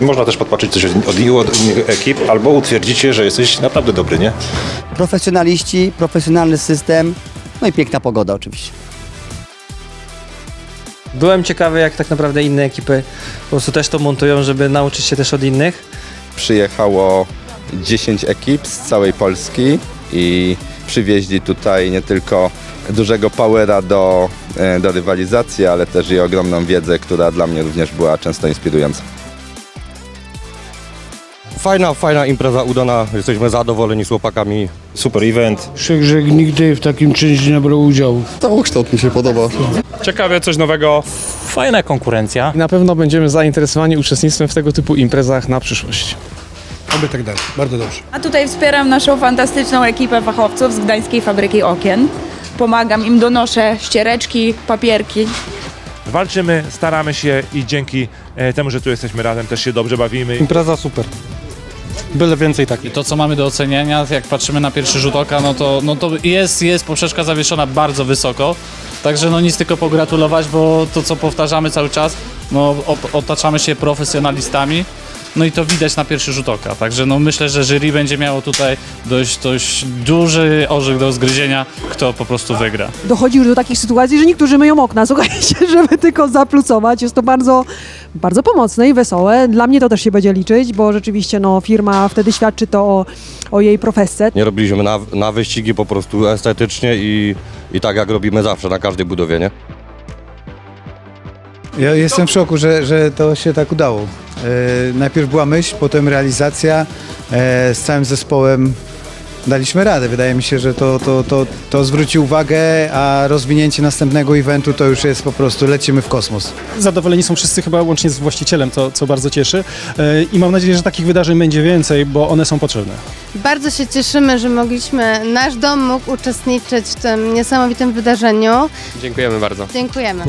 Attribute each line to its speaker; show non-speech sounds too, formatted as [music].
Speaker 1: Można też podpatrzeć coś od, od, od innych ekip, albo utwierdzicie, że jesteś naprawdę dobry, nie?
Speaker 2: Profesjonaliści, profesjonalny system, no i piękna pogoda oczywiście.
Speaker 3: Byłem ciekawy, jak tak naprawdę inne ekipy po prostu też to montują, żeby nauczyć się też od innych.
Speaker 4: Przyjechało 10 ekip z całej Polski i przywieźli tutaj nie tylko dużego powera do, e, do rywalizacji, ale też i ogromną wiedzę, która dla mnie również była często inspirująca.
Speaker 5: Fajna, fajna impreza udana, jesteśmy zadowoleni z chłopakami.
Speaker 1: Super event.
Speaker 6: Wszechże nigdy w takim czymś nie brał udziału.
Speaker 7: Całokształt mi się podoba.
Speaker 8: Ciekawie, coś nowego.
Speaker 9: Fajna konkurencja.
Speaker 8: Na pewno będziemy zainteresowani uczestnictwem w tego typu imprezach na przyszłość.
Speaker 6: Oby tak dalej. Bardzo dobrze.
Speaker 10: A tutaj wspieram naszą fantastyczną ekipę fachowców z Gdańskiej Fabryki Okien. Pomagam im, donoszę ściereczki, papierki.
Speaker 11: Walczymy, staramy się i dzięki e, temu, że tu jesteśmy razem, też się dobrze bawimy.
Speaker 8: Impreza super. Byle więcej takich.
Speaker 9: I to, co mamy do oceniania, jak patrzymy na pierwszy rzut oka, no to, no to jest, jest poprzeczka zawieszona bardzo wysoko. Także no nic tylko pogratulować, bo to, co powtarzamy cały czas, no ot- otaczamy się profesjonalistami. No i to widać na pierwszy rzut oka. Także no myślę, że jury będzie miało tutaj dość, dość duży orzech do zgryzienia, kto po prostu wygra.
Speaker 12: dochodzi już do takich sytuacji, że niektórzy myją okna, słuchajcie, [laughs] żeby tylko zaplucować. Jest to bardzo, bardzo pomocne i wesołe. Dla mnie to też się będzie liczyć, bo rzeczywiście no, firma wtedy świadczy to o, o jej profesce.
Speaker 5: Nie robiliśmy na, na wyścigi po prostu estetycznie i, i tak jak robimy zawsze na każdej budowie, nie?
Speaker 6: Ja jestem w szoku, że, że to się tak udało. E, najpierw była myśl, potem realizacja. E, z całym zespołem daliśmy radę. Wydaje mi się, że to, to, to, to zwróci uwagę, a rozwinięcie następnego eventu to już jest po prostu lecimy w kosmos.
Speaker 8: Zadowoleni są wszyscy chyba łącznie z właścicielem, to co bardzo cieszy. E, I mam nadzieję, że takich wydarzeń będzie więcej, bo one są potrzebne.
Speaker 7: Bardzo się cieszymy, że mogliśmy, nasz dom mógł uczestniczyć w tym niesamowitym wydarzeniu.
Speaker 8: Dziękujemy bardzo.
Speaker 7: Dziękujemy.